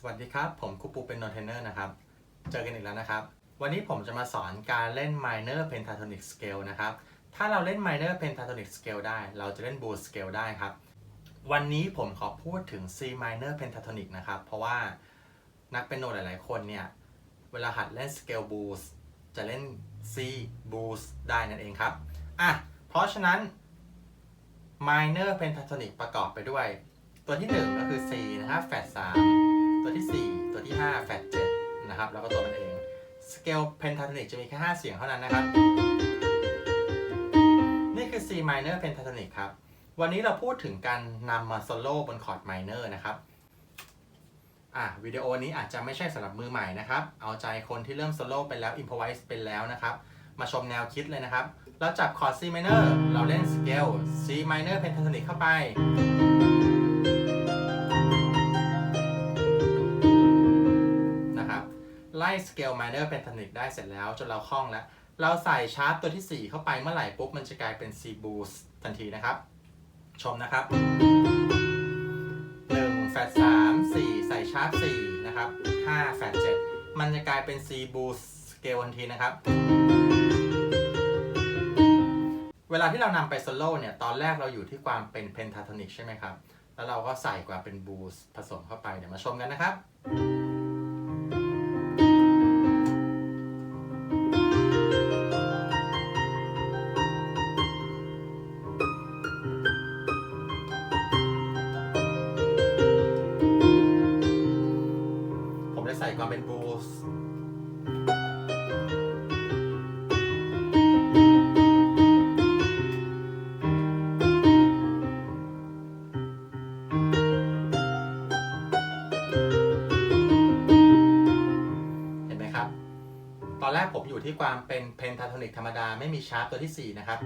สวัสดีครับ ผมครูปูเป็นโนเทนเนอร์นะครับ เจอกันอีกแล้วนะครับ วันนี้ผมจะมาสอนการเล่น minor pentatonic scale นะครับ ถ้าเราเล่น minor pentatonic scale ได้ เราจะเล่น blues scale ได้ครับ วันนี้ผมขอพูดถึง C minor pentatonic นะครับ เพราะว่านักเปียโนหลาย ๆ คนเนี่ย เวลาหัดเล่น scale blues จะเล่น C blues ได้นั่นเองครับ อะ เพราะฉะนั้น minor pentatonic ประกอบไปด้วย ตัวที่ 1 ก็คือ C นะครับแฟด3 นะครับ แล้วก็ตัวมันเอง scale pentatonic จะมีแค่ 5 เสียงเท่านั้นนะครับ นี่คือ C minor pentatonic ครับ วันนี้เราพูดถึงการนำมาโซโล่บนคอร์ด minor นะครับอะวิดีโอนี้อาจจะไม่ใช่สำหรับมือใหม่นะครับ เอาใจคนที่เริ่มโซโล่ไปแล้ว improvise เป็นแล้วนะครับ มาชมแนวคิดเลยนะครับ เราจับคอร์ด C minor เราเล่น scale C minor pentatonic เข้าไป ไล่ scale minor pentatonic ได้เสร็จแล้วจนเราคล่องแล้ว เราใส่ชาร์ปตัวที่ 4 เข้าไปเมื่อไหร่ปุ๊บ มันจะกลายเป็น C boost ทันทีนะครับ ชมนะครับ 1 แฟด3 4 ใส่ชาร์ป4นะครับ 5 แฟด7มันจะกลายเป็น C boost scale ทันทีนะครับ เวลาที่เรานำไปโซโล่เนี่ย ตอนแรกเราอยู่ที่ความเป็น pentatonic ใช่ไหมครับ แล้วเราก็ใส่ความเป็น boost ผสมเข้าไปเดี๋ยวมาชมกันนะครับ ส่ความเป็น boost เห็นไหมครับตอนแรกผมอยู่ที่ความเป็นเพนทาโทนิกธรรมดาไม่มีชาร์ปตัวที่ 4 นะครับ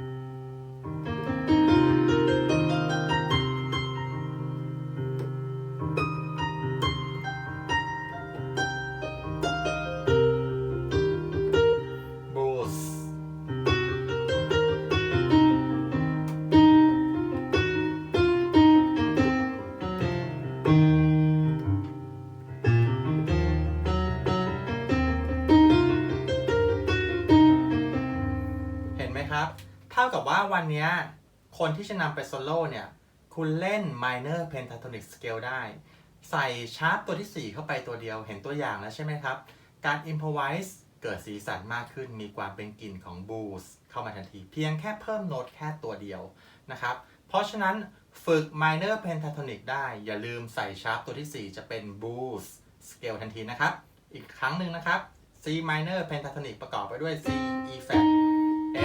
นไหมครับ เท่ากับว่าวันนี้คนที่จะนำไปโซโล่เนี่ย คุณเล่น minor pentatonic scale ได้ ใส่ชาร์ปตัวที่ 4 เข้าไปตัวเดียวเห็นตัวอย่างแล้วใช่ไหมครับ การ improvise เกิดสีสันมากขึ้นมีความเป็นกลิ่นของ blues เข้ามาทันที เพียงแค่เพิ่มโน้ตแค่ตัวเดียวนะครับ เพราะฉะนั้นฝึก minor pentatonic ได้ อย่าลืมใส่ชาร์ปตัวที่ 4 จะเป็น blues scale ทันทีนะครับ อีกครั้งหนึ่งนะครับ C minor pentatonic ประกอบไปด้วย C E flat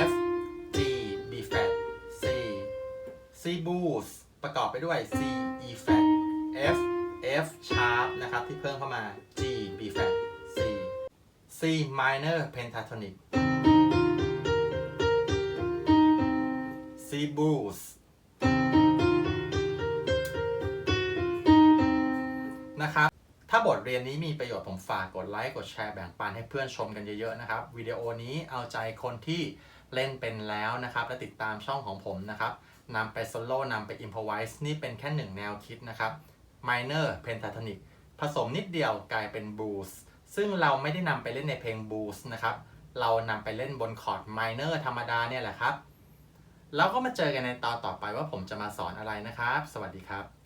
F C blues ประกอบไปด้วย C E flat F F sharp นะครับ ที่เพิ่มเข้ามา G B flat C C minor pentatonic C blues นะครับ ถ้าบทเรียนนี้มีประโยชน์ผมฝากกดไลค์ กดแชร์แบ่งปันให้เพื่อนชมกันเยอะๆนะครับ วิดีโอนี้เอาใจคนที่เล่นเป็นแล้วนะครับ และติดตามช่องของผมนะครับ นำไปโซโล่นำไปอิมพอไวส์นี่เป็นแค่หนึ่งแนวคิดนะครับมายเนอร์เพนทาทอนิกผสมนิดเดียวกลายเป็นบูสซึ่งเราไม่ได้นำไปเล่นในเพลงบูสนะครับ เรานำไปเล่นบนคอร์ดมายเนอร์ธรรมดาเนี่ยแหละครับ แล้วก็มาเจอกันในตอนต่อไปว่าผมจะมาสอนอะไรนะครับ สวัสดีครับ